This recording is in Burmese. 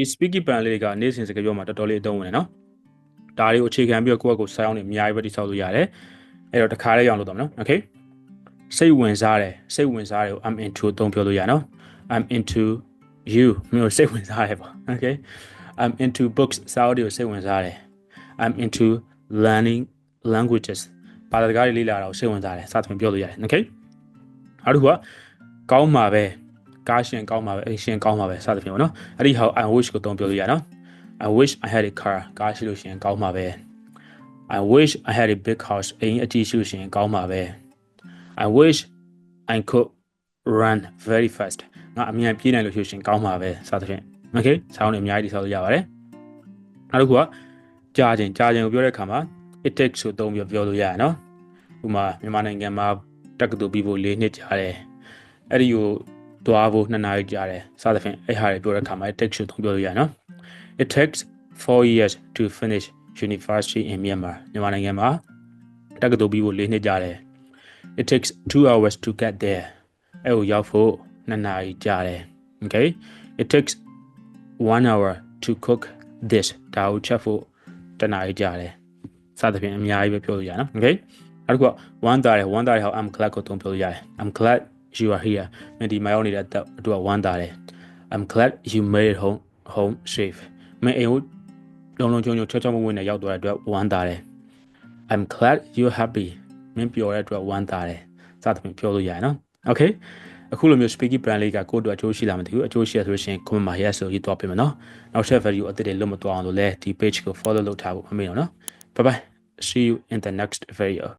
ဒီ speaking plan လေးကနေ့စဉ်စကားပြောမှာတော်တော်လေးအသုံးဝင်တယ်နော်ဒါတွေကိုအခြေခံပြီးတော့ကိုယ့်အကိုစိုင်းအောင်နေအများကြီးပဲတိဆောက်လို့ရတယ်အဲ့တော့တစ်ခါလေးရအောင်လုပ်တော့မယ်နော် okay စိတ်ဝင်စားတယ်စိတ်ဝင်စားတယ်ကို I'm into အသုံးပြောလို့ရနော် I'm into you မျိုးစိတ်ဝင်စားတယ်ပေါ့ okay I'm into books စာအုပ်တွေကိုစိတ်ဝင်စားတယ် I'm into learning languages ဘာသာစကားတွေလေ့လာတာကိုစိတ်ဝင်စားတယ်စသဖြင့်ပြောလို့ရတယ် okay နောက်တစ်ခုကကောင်းမှာပဲ ကားရှင်ကောင်းမှာပဲအရှင်ကောင်းမှာပဲစသဖြင့်ပေါ့နော်အဲ့ဒီဟာ I wish ကိုသုံးပြောလို့ရနော် I wish I had a car ကားရှိလို့ရှိရင်ကောင်းမှာပဲ I wish I had a big house အိမ်အကြီးရှိလို့ရှိရင်ကောင်းမှာပဲ I wish I could run very fast ငါအမြန်ပြေးနိုင်လို့ရှိရင်ကောင်းမှာပဲစသဖြင့် okay ဆောင်းနေအများကြီးတိဆောက်လို့ရပါတယ်နောက်တစ်ခုကကြားခြင်းကြားခြင်းကိုပြောတဲ့အခါမှာ it takes ဆိုသုံးပြီးပြောလို့ရရနော်ဥပမာမြန်မာနိုင်ငံမှာတက္ကသိုလ်ပြီးဖို့၄နှစ်ကြာတယ်အဲ့ဒီကို သွားဖို့2နာရီကြာတယ်စသဖြင့်အဲ့ဟာတွေပြောတဲ့အခါမှာ it takes ဆိုသုံးပြောလို့ရနော် it takes 4 years to finish university in Myanmar မြန်မာနိုင်ငံမှာတက္ကသိုလ်ပြီးဖို့၄နှစ်ကြာတယ် it takes 2 hours to get there အဲ့ကိုရောက်ဖို့2နာရီကြာတယ် okay it takes 1 hour to cook this ဒါကိုချက်ဖို့တနာရီကြာတယ်စသဖြင့်အများကြီးပဲပြောလို့ရနော် okay နောက်တစ်ခုက one တာတယ် one တာတယ်ဟော I'm glad ကိုသုံးပြောလို့ရတယ် I'm glad you are here မင်းဒီမှာရောက်နေတဲ့အတွက် one တာတယ် I'm glad you made it home home safe မင်းအိမ်ကိုလုံလုံချုံချုံချောချောမွေ့မွေ့နဲ့ရောက်သွားတဲ့အတွက်ဝမ်းသာတယ် I'm glad you're happy မင်းပျော်တဲ့အတွက်ဝမ်းသာတယ်စသဖြင့်ပြောလို့ရတယ်နော် Okay အခုလိုမျိုး speaking plan လေးကကိုယ့်အတွက်အကျိုးရှိလာမှမသိဘူးအကျိုးရှိရဆိုလို့ရှိရင် comment မှာ yes ဆိုရေးသွားပေးမယ်နော်နောက်ထပ် video အသစ်တွေလွတ်မသွားအောင်လို့လည်းဒီ page ကို follow လုပ်ထားဖို့မမေ့တော့နော် bye bye see you in the next video